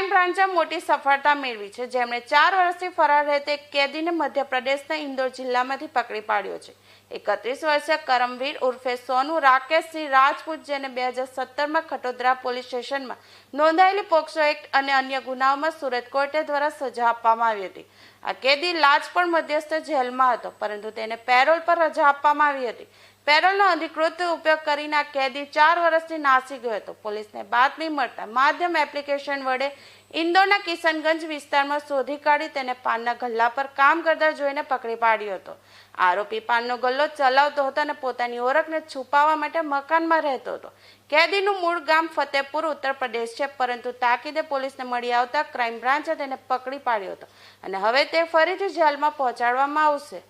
મોટી સફળતા મેળવી છે. જેમણે ચાર વર્ષથી ફરાર રહેતે કેદીને મધ્યપ્રદેશના ઇન્દોર જિલ્લામાંથી પકડી પાડ્યો છે. એકત્રીસ વર્ષીય કરમવીર ઉર્ફે સોનુ રાકેશસિંહ રાજપૂત, જેને બે હજાર સત્તરમાં ખટોદરા પોલીસ સ્ટેશનમાં નોંધાયેલી પોક્સો એક્ટ અને અન્ય ગુનાઓમાં સુરત કોર્ટે દ્વારા સજા આપવામાં આવી હતી. આ કેદી લાજપણ મધ્યસ્થ જેલમાં હતો, પરંતુ તેને પેરોલ પર રજા આપવામાં આવી હતી. પેરોલનો અધિકૃત ઉપયોગ કરીને કેદી ચાર વર્ષથી નાસી ગયો હતો. પોલીસને બાતમી મળતા માધ્યમ એપ્લિકેશન વડે ઇન્દોરના કિશનગંજ વિસ્તારમાં શોધી કાઢી તેને પાનના ગલ્લા પર કામ કરતા જોઈને પકડી પાડ્યો હતો. આરોપી પાનનો ગલ્લો ચલાવતો હતો અને પોતાની ઓળખને છુપાવવા માટે મકાનમાં રહેતો હતો. કેદીનું મૂળ ગામ ફતેપુર, ઉત્તર પ્રદેશ છે, પરંતુ તાકીદે પોલીસને મળી આવતા ક્રાઇમ બ્રાન્ચે તેને પકડી પાડ્યો હતો. અને હવે તે ફરીથી જેલમાં પહોંચાડવામાં આવશે.